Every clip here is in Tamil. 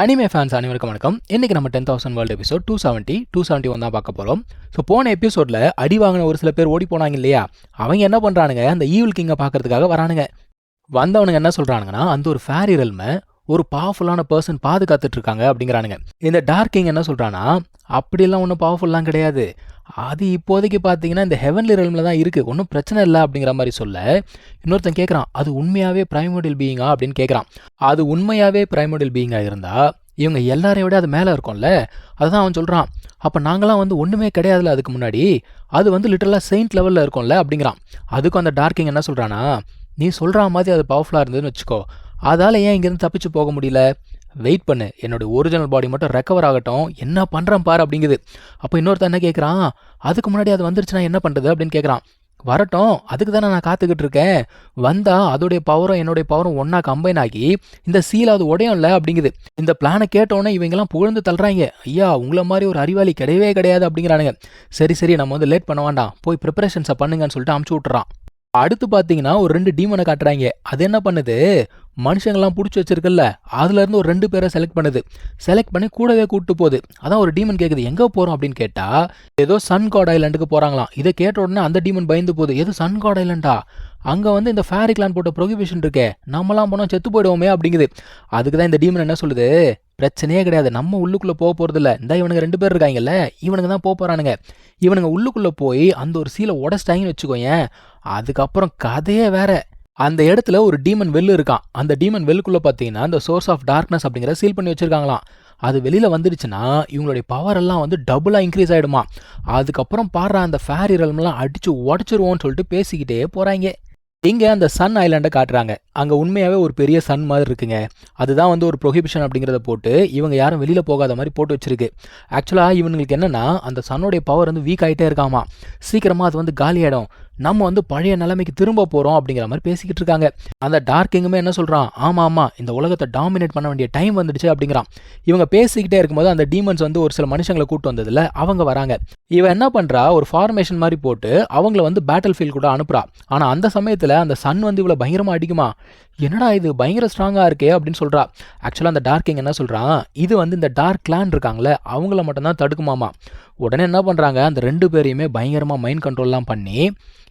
அனிமே ஃபேன்ஸ் அனைவருக்கும் வணக்கம். இன்னைக்கு நம்ம ten thousand world episode two seventy two seventy one தான் பார்க்க போகிறோம் ஸோ போன எபிசோடில் அடி வாங்கின ஒரு சில பேர் ஓடி போனாங்க இல்லையா? அவங்க என்ன பண்ணுறானுங்க அந்த ஈவில் கிங்கை பார்க்கறதுக்காக வரானுங்க. வந்தவனுங்க என்ன சொல்கிறானுங்கன்னா அந்த ஒரு ஃபேரி ரெல்மை ஒரு பவர்ஃபுல்லான பர்சன் பாதுகாத்துட்டு இருக்காங்க அப்படிங்கிறானுங்க. இந்த டார்க் கிங் என்ன சொல்கிறான்னா அப்படிலாம் ஒன்றும் பவர்ஃபுல்லாம் கிடையாது. அது இப்போதைக்கு பார்த்தீங்கன்னா இந்த ஹெவன்லி ரெல்மில் தான் இருக்குது ஒன்றும் பிரச்சனை இல்லை அப்படிங்கிற மாதிரி சொல்ல. இன்னொருத்தன் கேட்குறான் அது உண்மையாகவே பிரைமோடியல் பீயிங்கா அப்படின்னு கேட்குறான் அது உண்மையாகவே பிரைமோடியல் பீயிங்காக இருந்தால் இவங்க எல்லாரையும் விட அது மேலே இருக்கும்ல. அதுதான் அவன் சொல்கிறான் அப்போ நாங்களாம் வந்து ஒன்றுமே கிடையாதுல அதுக்கு முன்னாடி. அது வந்து லிட்டரலாக செயின்ட் லெவலில் இருக்கும்ல அப்படிங்கிறான். அதுக்கும் அந்த டார்க்கிங் என்ன சொல்கிறானா நீ சொல்கிற மாதிரி அது பவர்ஃபுல்லாக இருந்ததுன்னு வச்சுக்கோ. அதால் ஏன் இங்கேருந்து தப்பிச்சு போக முடியல? வெயிட் பண்ணு. என்னோட ஒரிஜினல் பாடி மட்டும் ரெக்கவர் ஆகட்டும். என்ன பண்ணுறேன் பாரு அப்படிங்குது. அப்போ இன்னொருத்தன் என்ன கேட்குறான் அதுக்கு முன்னாடி அது வந்துருச்சுன்னா என்ன பண்ணுறது அப்படின்னு கேட்குறான் வரட்டும். அதுக்கு தானே நான் காத்துக்கிட்டு இருக்கேன். வந்தால் அதோடைய பவரும் என்னுடைய பவரும் ஒன்றா கம்பைன் ஆகி இந்த சீல் அது உடையும்ல அப்படிங்குது. இந்த பிளானை கேட்டோன்னே இவங்கெல்லாம் புகழ்ந்து தள்ளுறாங்க. ஐயா உங்களை மாதிரி ஒரு அறிவாளி கிடையவே கிடையாது அப்படிங்கிறானுங்க. சரி சரி நம்ம வந்து லேட் பண்ண வேண்டாம். போய் ப்ரிப்பரேஷன்ஸை பண்ணுங்கன்னு சொல்லிட்டு அமுச்சு விட்டுறான். அடுத்து பார்த்தீங்கன்னா ஒரு ரெண்டு டீமனை காட்டுறாங்க. அது என்ன பண்ணுது? மனுஷங்கள்லாம் பிடிச்சி வச்சிருக்குல்ல அதுல இருந்து ஒரு ரெண்டு பேரை செலக்ட் பண்ணுது. செலக்ட் பண்ணி கூடவே கூப்பிட்டு போகுது. அதான் ஒரு டீமன் கேட்குது எங்கே போகிறோம் அப்படின்னு கேட்டால் ஏதோ சன் காட் ஐலாண்டுக்கு போகிறாங்களாம் இதை கேட்ட உடனே அந்த டீமன் பயந்து போகுது ஏதோ சன் காட் ஐலாண்டா அங்கே வந்து இந்த ஃபேரி கிளான் போட்ட ப்ரொகிபிஷன் இருக்கே. நம்மலாம் போனால் செத்து போயிடுவோமே அப்படிங்குது. அதுக்கு தான் இந்த டீமன் என்ன சொல்லுது? பிரச்சனையே கிடையாது. நம்ம உள்ளுக்குள்ளே போக போகிறதில்ல இந்த இவனுங்க ரெண்டு பேர் இருக்காங்கல்ல? இவனுங்க தான் போக போகிறானுங்க இவனுங்க உள்ளுக்குள்ளே போய் அந்த ஒரு சீலை உடச்சிட்டாங்கன்னு வச்சுக்கோயேன். அதுக்கப்புறம் கதையே வேற. அந்த இடத்துல ஒரு டீமன் வெல்லு இருக்கான். அந்த டீமன் வெல்லுக்குள்ளே பார்த்தீங்கன்னா அந்த சோர்ஸ் ஆஃப் டார்க்னஸ் அப்படிங்கிற சீல் பண்ணி வச்சுருக்காங்களாம். அது வெளியில் வந்துடுச்சுன்னா இவங்களுடைய பவர் எல்லாம் வந்து டபுளாக இன்க்ரீஸ் ஆகிடுமா அதுக்கப்புறம் பாடுற அந்த ஃபேரி ரெல்மெல்லாம் அடித்து உடச்சிருவோன்னு சொல்லிட்டு பேசிக்கிட்டே போகிறாங்க இங்கே அந்த சன் ஐலாண்டை காட்டுறாங்க. அங்கே உண்மையாகவே ஒரு பெரிய சன் மாதிரி இருக்குங்க. அதுதான் வந்து ஒரு ப்ரொஹிபிஷன் அப்படிங்கிறத போட்டு இவங்க யாரும் வெளியில் போகாத மாதிரி போட்டு வச்சிருக்கு. ஆக்சுவலாக இவங்களுக்கு என்னென்னா அந்த சன்னுடைய பவர் வந்து வீக் ஆகிட்டே இருக்காமா. சீக்கிரமாக அது வந்து காலியாயிடும். நம்ம வந்து பழைய நிலைமைக்கு திரும்ப போகிறோம் அப்படிங்கிற மாதிரி பேசிக்கிட்டு இருக்காங்க. அந்த டார்க்கிங்குமே என்ன சொல்கிறான் ஆமாம் ஆமாம் இந்த உலகத்தை டாமினேட் பண்ண வேண்டிய டைம் வந்துடுச்சு அப்படிங்கிறான். இவங்க பேசிக்கிட்டே இருக்கும்போது அந்த டீமன்ஸ் வந்து ஒரு சில மனுஷங்களை கூட்டு வந்ததில் அவங்க வராங்க. இவன் என்ன பண்ணுறா ஒரு ஃபார்மேஷன் மாதிரி போட்டு அவங்கள வந்து பேட்டில் ஃபீல்ட் கூட அனுப்புறா. ஆனால் அந்த சமயத்தில் அந்த சன் வந்து இவ்வளோ பயங்கரமாக அடிக்குமா? என்னடா இது? பயங்கர ஸ்ட்ராங்காக இருக்கே அப்படின்னு சொல்கிறா ஆக்சுவலாக அந்த டார்க்கிங் என்ன சொல்கிறான் இது வந்து இந்த டார்க் கிளான் இருக்காங்களே அவங்கள மட்டும்தான் தடுக்குமாமா. உடனே என்ன பண்ணுறாங்க அந்த ரெண்டு பேரையுமே பயங்கரமாக மைண்ட் கண்ட்ரோல்லாம் பண்ணி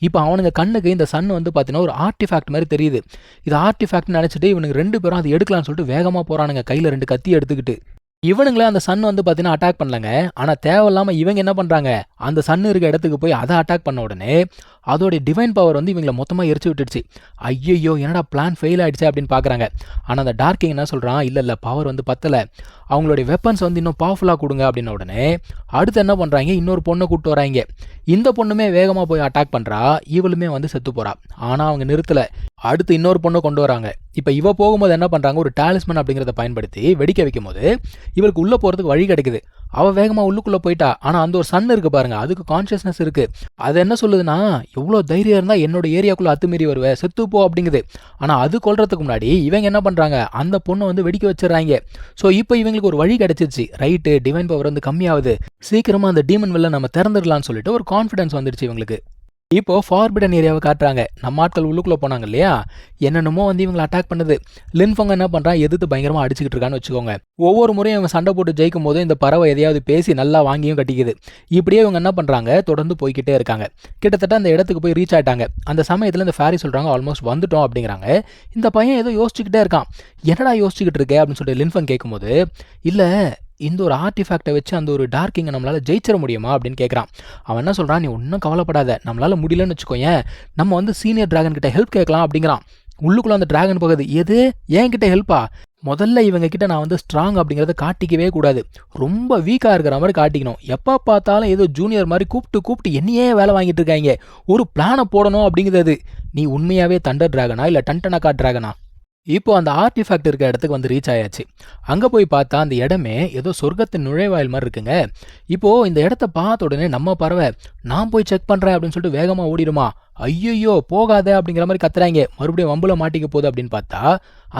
இப்போ அவனுங்க கண்ணுக்கு இந்த சன் வந்து பார்த்தீங்கன்னா ஒரு ஆர்டிஃபேக்ட் மாதிரி தெரியுது. இது ஆர்டிஃபேக்ட்னு நினச்சிட்டு இவனுக்கு ரெண்டு பேரும் அதை எடுக்கலாம்னு சொல்லிட்டு வேகமாக போகிறானுங்க கையில் ரெண்டு கத்தி எடுத்துக்கிட்டு. இவனுங்களே அந்த சன் வந்து பார்த்தீங்கன்னா அட்டாக் பண்ணலங்க. ஆனால் தேவையில்லாமல் இவங்க என்ன பண்ணுறாங்க அந்த சன் இருக்க இடத்துக்கு போய் அதை அட்டாக் பண்ண உடனே அதோடைய டிவைன் பவர் வந்து இவங்களை மொத்தமாக எரிச்சு விட்டுடுச்சு. ஐயோ என்னடா பிளான் ஃபெயில் ஆகிடுச்சு அப்படின்னு பார்க்குறாங்க ஆனால் அந்த டார்க்கிங் என்ன சொல்கிறான் இல்லை இல்லை பவர் வந்து பத்தலை. அவங்களுடைய வெப்பன்ஸ் வந்து இன்னும் பவர்ஃபுல்லாக கொடுங்க அப்படின்ன உடனே அடுத்து என்ன பண்ணுறாங்க இன்னொரு பொண்ணை கூப்பிட்டு வராங்க. இந்த பொண்ணுமே வேகமாக போய் அட்டாக் பண்ணுறா இவளுமே வந்து செத்து போகிறா ஆனால் அவங்க நிறுத்தலை. அடுத்து இன்னொரு பொண்ணை கொண்டு வராங்க. இப்போ இவ போகும்போது என்ன பண்ணுறாங்க ஒரு டாலிஸ்மன் அப்படிங்கிறத பயன்படுத்தி வெடிக்க வைக்கும் போது இவளுக்கு உள்ளே போகிறதுக்கு வழி கிடைக்குது. அவள் வேகமாக உள்ளுக்குள்ளே போயிட்டா. ஆனால் அந்த ஒரு சன் இருக்குது பாருங்க. அதுக்கு கான்ஷியஸ்னஸ் இருக்குது அது என்ன சொல்லுதுன்னா எவ்வளோ தைரியம் இருந்தால் என்னோட ஏரியாக்குள்ளே அத்துமீறி வருவேன் செத்து போ அப்படிங்குது. ஆனால் அது கொள்றதுக்கு முன்னாடி இவங்க என்ன பண்ணுறாங்க அந்த பொண்ணை வந்து வெடிக்க வச்சிடறாங்க. ஸோ இப்போ இவங்களுக்கு ஒரு வழி கிடைச்சிருச்சு. ரைட்டு டிவைன் பவர் வந்து கம்மியாகுது. சீக்கிரமாக அந்த டீமன் வெளில நம்ம திறந்துடலாம்னு சொல்லிட்டு ஒரு கான்ஃபிடன்ஸ் வந்துடுச்சு இவங்களுக்கு. இப்போ ஃபார்பிடன் ஏரியாவை காட்டுறாங்க. நம்ம ஆட்கள் உள்ளுக்குள்ளே போனாங்க இல்லையா? என்னென்னமோ வந்து இவங்களை அட்டாக் பண்ணுது. லின்ஃபங்க என்ன பண்ணுறான் எதிர்த்து பயங்கரமாக அடிச்சுக்கிட்டு இருக்கான்னு வச்சுக்கோங்க. ஒவ்வொரு முறையும் இவங்க சண்டை போட்டு ஜெயிக்கும் போது இந்த பறவை எதையாவது பேசி நல்லா வாங்கியும் கட்டிக்குது. இப்படியே இவங்க என்ன பண்ணுறாங்க தொடர்ந்து போய்கிட்டே இருக்காங்க. கிட்டத்தட்ட அந்த இடத்துக்கு போய் ரீச் ஆயிட்டாங்க. அந்த சமயத்தில் இந்த ஃபேரி சொல்கிறாங்க ஆல்மோஸ்ட் வந்துட்டோம் அப்படிங்கிறாங்க. இந்த பையன் ஏதோ யோசிச்சுக்கிட்டே இருக்கான். என்னடா யோசிச்சுக்கிட்டு இருக்கே? அப்படின்னு சொல்லிட்டு லின்ஃபங் கேட்கும்போது இல்லை இந்த ஒரு ஆர்டிஃபேக்டை வச்சு அந்த ஒரு டார்க்கிங்கை நம்மளால் ஜெயிச்சிட முடியுமா அப்படின்னு கேட்குறான் அவன் என்ன சொல்கிறான் நீ ஒன்றும் கவலைப்படாத. நம்மளால் முடியலன்னு வச்சுக்கோயேன். நம்ம வந்து சீனியர் டிராகன் கிட்ட ஹெல்ப் கேட்கலாம் அப்படிங்கிறான். உள்ளுக்குள்ளே அந்த டிராகன் போகுது. எது? என்கிட்ட ஹெல்ப்பா முதல்ல இவங்க கிட்ட நான் வந்து ஸ்ட்ராங் அப்படிங்கிறத காட்டிக்கவே கூடாது. ரொம்ப வீக்காக இருக்கிற மாதிரி காட்டிக்கணும். எப்போ பார்த்தாலும் ஏதோ ஜூனியர் மாதிரி கூப்பிட்டு கூப்பிட்டு என்னையே வேலை வாங்கிட்டு இருக்காங்க. ஒரு பிளானை போடணும் அப்படிங்கிறது. நீ உண்மையாகவே தண்டர் டிராகனா இல்லை டன்டனக்கா டிராகனா இப்போ அந்த ஆர்டிஃபேக்ட் இருக்க இடத்துக்கு வந்து ரீச் ஆயாச்சு. அங்கே போய் பார்த்தா அந்த இடமே ஏதோ சொர்க்கத்தின் நுழைவாயில் மாதிரி இருக்குங்க. இப்போது இந்த இடத்த பார்த்த உடனே நம்ம பறவை நான் போய் செக் பண்ணுறேன் அப்படின்னு சொல்லிட்டு வேகமாக ஓடிடுமா? ஐயையோ போகாத அப்படிங்கிற மாதிரி கத்துறாங்க. மறுபடியும் வம்புல மாட்டிக்க போகுது அப்படின்னு பார்த்தா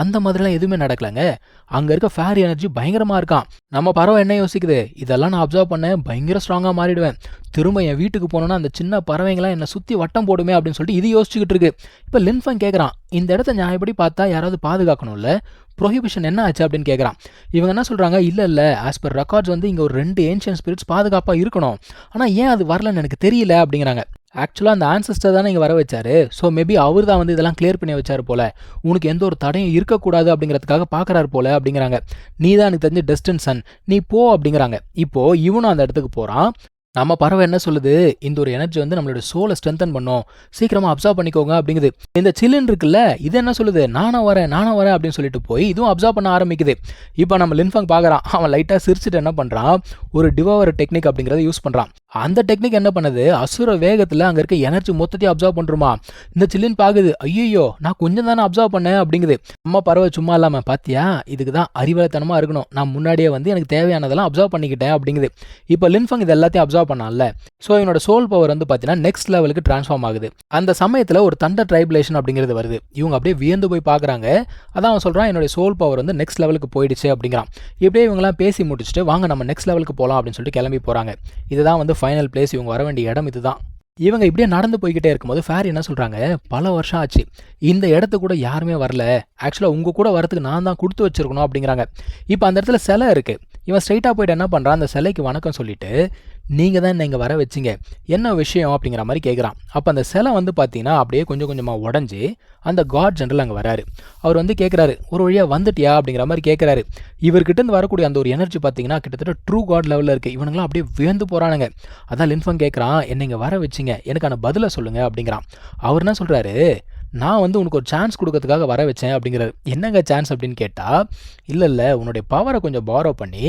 அந்த மாதிரிலாம் எதுவுமே நடக்கலங்க. அங்கே இருக்க ஃபேர் எனர்ஜி பயங்கரமாக இருக்கான் நம்ம பறவை என்ன யோசிக்குது? இதெல்லாம் நான் அப்சர்வ் பண்ணேன் பயங்கர ஸ்ட்ராங்காக மாறிடுவேன். திரும்ப என் வீட்டுக்கு போனோன்னா அந்த சின்ன பறவைங்களாம் என்னை சுற்றி வட்டம் போடுமே அப்படின்னு சொல்லிட்டு இது யோசிச்சுக்கிட்டு இருக்கு. இப்போ லின்ஃபன் கேட்குறான் இந்த இடத்த நியாயப்படி பார்த்தா யாராவது பாதுகாக்கணும்ல? ப்ரொஹிபிஷன் என்ன ஆச்சு அப்படின்னு கேட்குறான் இவங்க என்ன சொல்கிறாங்க இல்லை இல்லை ஆஸ் பர் ரெக்கார்ட்ஸ் வந்து இங்கே ஒரு ரெண்டு ஏன்ஷியன் ஸ்பிரிட்ஸ் பாதுகாப்பாக இருக்கணும். ஆனால் ஏன் அது வரலன்னு எனக்கு தெரியல அப்படிங்கிறாங்க. ஆக்சுவலாக அந்த ஆன்சஸ்டர் தானே இங்கே வர வச்சாரு. ஸோ மேபி அவர் தான் வந்து இதெல்லாம் கிளியர் பண்ணி வச்சார் போல. உனக்கு எந்த ஒரு தடையும் இருக்கக்கூடாது அப்படிங்கிறதுக்காக பார்க்குறாரு போல அப்படிங்கிறாங்க. நீ தான் எனக்கு தெரிஞ்ச டெஸ்டின் சன் நீ போ அப்படிங்கிறாங்க. இப்போது இவனும் அந்த இடத்துக்கு போகிறான் நம்ம பறவை என்ன சொல்லுது? இந்த ஒரு எனர்ஜி வந்து நம்மளோட சோலை ஸ்ட்ரென்தன் பண்ணும். சீக்கிரமாக அப்சர்வ் பண்ணிக்கோங்க அப்படிங்குது. இந்த சில்லுன்னு இருக்குல்ல இது என்ன சொல்லுது? நானும் வரேன் நானும் வரேன் அப்படின்னு சொல்லிட்டு போய் இதுவும் அப்சர்வ் பண்ண ஆரம்பிக்குது. இப்போ நம்ம லின்ஃபங் பார்க்குறான். அவன் லைட்டாக சிரிச்சுட்டு என்ன பண்ணுறான் ஒரு டிவோவர் டெக்னிக் அப்படிங்கிறத யூஸ் பண்ணுறான் அந்த டெக்னிக் என்ன பண்ணுது? அசுர வேகத்தில் அங்கே இருக்க எனர்ஜி மொத்தத்தையும் அப்சர்வ் பண்ணுறோமா இந்த சில்லுன்னு பார்க்குது ஐயோ நான் கொஞ்சம் தானே அப்சர்வ் பண்ணேன் அப்படிங்குது. அம்மா பறவை சும்மா இல்லாமல் பார்த்தியா இதுக்கு தான் அறிவலைத்தனமாக இருக்கணும். நான் முன்னாடியே வந்து எனக்கு தேவையானதெல்லாம் அப்சர்வ் பண்ணிக்கிட்டேன் அப்படிங்குது. இப்போ லின்ஃபங் இது எல்லாத்தையும் அப்சர்வ் பண்ணால ஸோ என்னோட சோல் பவர் வந்து பார்த்தீங்கன்னா நெக்ஸ்ட் லெவலுக்கு ட்ரான்ஸ்ஃபார்ம் ஆகுது. அந்த சமயத்தில் ஒரு தண்டர் ட்ரைபுலேஷன் அப்படிங்கிறது வருது. இவங்க அப்படியே வியந்து போய் பார்க்குறாங்க அதான் அவன் சொல்கிறான் என்னோட சோல் பவர் வந்து நெக்ஸ்ட் லெவலுக்கு போயிடுச்சு அப்படிங்கிறான். இப்படியே இவங்கலாம் பேசி முடிச்சுட்டு வாங்க நம்ம நெக்ஸ்ட் லெவலுக்கு போகலாம் அப்படின்னு சொல்லிட்டு கிளம்பி போகிறாங்க இதுதான் வந்து ஃபைனல் பிளேஸ் இவங்க வர வேண்டிய இடம் இதுதான். இவங்க இப்படியே நடந்து போய்கிட்டே இருக்கும்போது ஃபேர் என்ன சொல்கிறாங்க பல வருஷம் ஆச்சு. இந்த இடத்து கூட யாருமே வரல. ஆக்சுவலாக உங்கள் கூட வரத்துக்கு நான் தான் கொடுத்து வச்சிருக்கணும் அப்படிங்கிறாங்க. இப்போ அந்த இடத்துல சிலை இருக்குது இவன் ஸ்ட்ரைட்டாக போயிட்டு என்ன பண்ணுறான் அந்த சிலைக்கு வணக்கம் சொல்லிட்டு நீங்கள் தான் என்ன இங்கே வர வச்சிங்க? என்ன விஷயம் அப்படிங்கிற மாதிரி கேட்குறான் அப்போ அந்த சிலை வந்து பார்த்தீங்கன்னா அப்படியே கொஞ்சம் கொஞ்சமாக உடஞ்சி அந்த காட் ஜென்ரல் அங்கே வராரு. அவர் வந்து கேட்குறாரு ஒரு வழியாக வந்துட்டியா? அப்படிங்கிற மாதிரி கேட்குறாரு இவர்கிட்ட வரக்கூடிய அந்த ஒரு எனர்ஜி பார்த்தீங்கன்னா கிட்டத்தட்ட ட்ரூ காட் லெவலில் இருக்குது இவனுங்களாம் அப்படியே வியந்து போகிறானுங்க அதான் லின்ஃபங் கேட்குறான் என்னை இங்கே வர வச்சிங்க? எனக்கான பதிலை சொல்லுங்கள் அப்படிங்கிறான். அவர் என்ன சொல்கிறாரு நான் வந்து உனக்கு ஒரு சான்ஸ் கொடுக்கறதுக்காக வர வச்சேன் அப்படிங்கிறாரு. என்னங்க சான்ஸ் அப்படின்னு கேட்டால் இல்லை இல்லை உன்னுடைய பவரை கொஞ்சம் பாரோ பண்ணி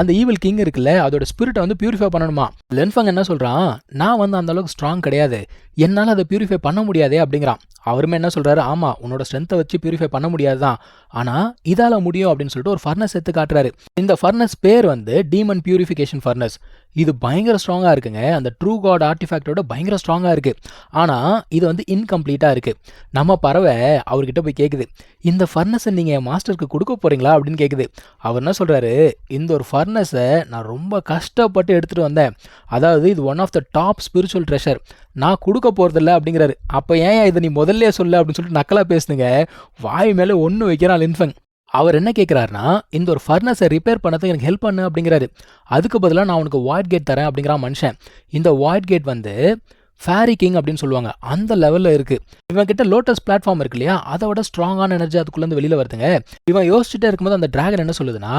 அந்த ஈவில் கிங் இருக்குல்ல அதோட ஸ்பிரிட்டை வந்து பியூரிஃபை பண்ணணுமா? லென்ஃபங் என்ன சொல்கிறான் நான் வந்து அந்தளவுக்கு ஸ்ட்ராங் கிடையாது. என்னால் அதை பியூரிஃபை பண்ண முடியாதே அப்படிங்கிறான். அவருமே என்ன சொல்கிறாரு ஆமாம் உன்னோட ஸ்ட்ரென்த்தை வச்சு பியூரிஃபை பண்ண முடியாது தான் ஆனால் இதால் முடியும் அப்படின்னு சொல்லிட்டு ஒரு ஃபர்னஸ் எடுத்து காட்டுறாரு. இந்த ஃபர்னஸ் பேர் வந்து டீமன் பியூரிஃபிகேஷன் ஃபர்னஸ் இது பயங்கர ஸ்ட்ராங்காக இருக்குங்க. அந்த ட்ரூ காட் ஆர்டிஃபேக்டோட பயங்கர ஸ்ட்ராங்காக இருக்குது ஆனால் இது வந்து இன்கம்ப்ளீட்டாக இருக்குது நம்ம பறவை அவர்கிட்ட போய் கேட்குது இந்த ஃபர்னஸை நீங்கள் என் மாஸ்டருக்கு கொடுக்க போகிறீங்களா அப்படின்னு கேட்குது அவர் என்ன சொல்கிறாரு இந்த ஒரு ஃபர்னஸை நான் ரொம்ப கஷ்டப்பட்டு எடுத்துகிட்டு வந்தேன். அதாவது இது one of the top spiritual treasure நான் கொடுக்க போகிறதில்ல அப்படிங்கிறாரு. அப்போ ஏன் இதை நீ முதல்ல சொல்ல? அப்படின்னு சொல்லிட்டு நக்கலாக பேசுனுங்க. வாய் மேலே ஒன்று வைக்கிறான் லின்ஃபங். அவர் என்ன கேட்குறாருனா இந்த ஒரு ஃபர்னஸை ரிப்பேர் பண்ணதுக்கு எனக்கு ஹெல்ப் பண்ணு அப்படிங்கிறாரு. அதுக்கு பதிலாக நான் உனக்கு வாய்ட் கேட் தரேன் அப்படிங்கிறான் மனுஷன். இந்த வாய்ட் கேட் வந்து ஃபேரி கிங் அப்படின்னு சொல்லுவாங்க. அந்த லெவலில் இருக்குது இவன் கிட்ட லோட்டஸ் பிளாட்ஃபார்ம் இருக்கு இல்லையா? அதை விட ஸ்ட்ராங்கான எனர்ஜி அதுக்குள்ளேருந்து வெளியில் வருதுங்க. இவன் யோசிச்சுட்டே இருக்கும்போது அந்த டிராகன் என்ன சொல்லுதுன்னா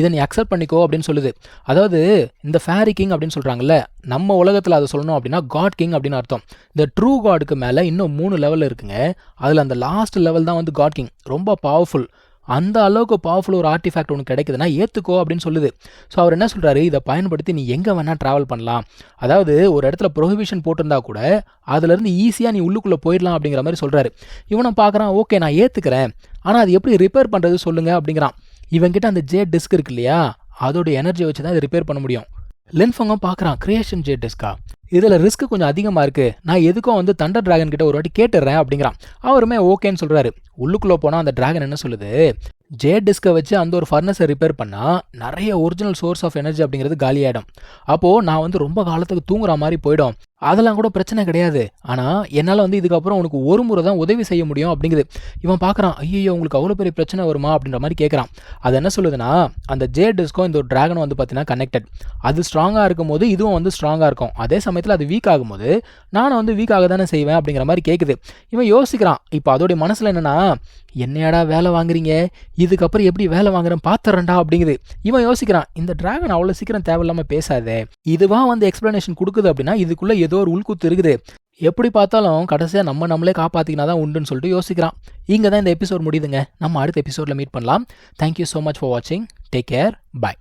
இதை நீ அக்செப்ட் பண்ணிக்கோ அப்படின்னு சொல்லுது. அதாவது இந்த ஃபேரி கிங் அப்படின்னு சொல்கிறாங்கல்ல நம்ம உலகத்தில் அதை சொல்லணும் அப்படின்னா காட் கிங் அப்படின்னு அர்த்தம். இந்த ட்ரூ காடுக்கு மேலே இன்னும் மூணு லெவல் இருக்குங்க. அதில் அந்த லாஸ்ட் லெவல் தான் வந்து காட் கிங் ரொம்ப பவர்ஃபுல் அந்த அளவுக்கு பவர்ஃபுல் ஒரு ஆர்டிஃபேக்ட் ஒன்று கிடைக்குதுன்னா ஏற்றுக்கோ அப்படின்னு சொல்லுது. ஸோ அவர் என்ன சொல்கிறாரு இதை பயன்படுத்தி நீ எங்கே வேணால் ட்ராவல் பண்ணலாம். அதாவது ஒரு இடத்துல ப்ரொஹிபிஷன் போட்டிருந்தா கூட அதுலேருந்து ஈஸியாக நீ உள்ளுக்குள்ளே போயிடலாம் அப்படிங்கிற மாதிரி சொல்கிறாரு இவனை பார்க்குறான் ஓகே நான் ஏற்றுக்கிறேன் ஆனால் அது எப்படி ரிப்பேர் பண்ணுறது சொல்லுங்கள் அப்படிங்கிறான். இவங்கிட்ட அந்த ஜே டிஸ்க் இருக்கு இல்லையா? அதோட எனர்ஜி வச்சு தான் இதை ரிப்பேர் பண்ண முடியும். லென்ஃபங்கம் பார்க்குறான் கிரியேஷன் ஜே டிஸ்கா இதில் ரிஸ்க் கொஞ்சம் அதிகமாக இருக்குது நான் எதுக்கும் வந்து தண்டர் டிராகன் கிட்ட ஒரு வாட்டி கேட்டுறேன் அப்படிங்கிறான். அவருமே ஓகேன்னு சொல்கிறாரு உள்ளுக்குள்ளே போனால் அந்த டிராகன் என்ன சொல்லுது? ஜே டிஸ்கை வச்சு அந்த ஒரு ஃபர்னஸை ரிப்பேர் பண்ணால் நிறைய ஒரிஜினல் சோர்ஸ் ஆஃப் எனர்ஜி அப்படிங்கிறது காலியாயிடும். அப்போது நான் வந்து ரொம்ப காலத்துக்கு தூங்குற மாதிரி போயிடும். அதெல்லாம் கூட பிரச்சனை கிடையாது. ஆனால் என்னால் வந்து இதுக்கப்புறம் உனக்கு ஒரு முறை தான் உதவி செய்ய முடியும் அப்படிங்குது. இவன் பார்க்குறான் ஐயோ உங்களுக்கு அவ்வளோ பெரிய பிரச்சனை வருமா? அப்படின்ற மாதிரி கேட்குறான் அது என்ன சொல்லுதுன்னா அந்த ஜே டிஸ்கோ இந்த ஒரு டிராகனும் வந்து பார்த்தீங்கன்னா கனெக்டட் அது ஸ்ட்ராங்காக இருக்கும் போது இதுவும் வந்து ஸ்ட்ராங்காக இருக்கும். அதே சமயம் சமயத்தில் அது வீக் ஆகும்போது நானும் வந்து வீக் ஆக தானே செய்வேன் அப்படிங்கிற மாதிரி கேட்குது இவன் யோசிக்கிறான் இப்போ அதோடைய மனசில் என்னென்னா என்னையாடா வேலை வாங்குறீங்க? இதுக்கப்புறம் எப்படி வேலை வாங்குறேன் பார்த்துறேன்டா அப்படிங்குது. இவன் யோசிக்கிறான் இந்த டிராகன் அவ்வளோ சீக்கிரம் தேவையில்லாமல் பேசாதே. இதுவாக வந்து எக்ஸ்ப்ளனேஷன் கொடுக்குது அப்படின்னா இதுக்குள்ளே ஏதோ ஒரு உள்கூத்து இருக்குது. எப்படி பார்த்தாலும் கடைசியாக நம்ம நம்மளே காப்பாற்றிக்கினா தான் உண்டுன்னு சொல்லிட்டு யோசிக்கிறான். இங்கே தான் இந்த எபிசோட் முடியுதுங்க. நம்ம அடுத்த எபிசோடில் மீட் பண்ணலாம். Thank you so much for வாட்சிங் டேக் கேர் பை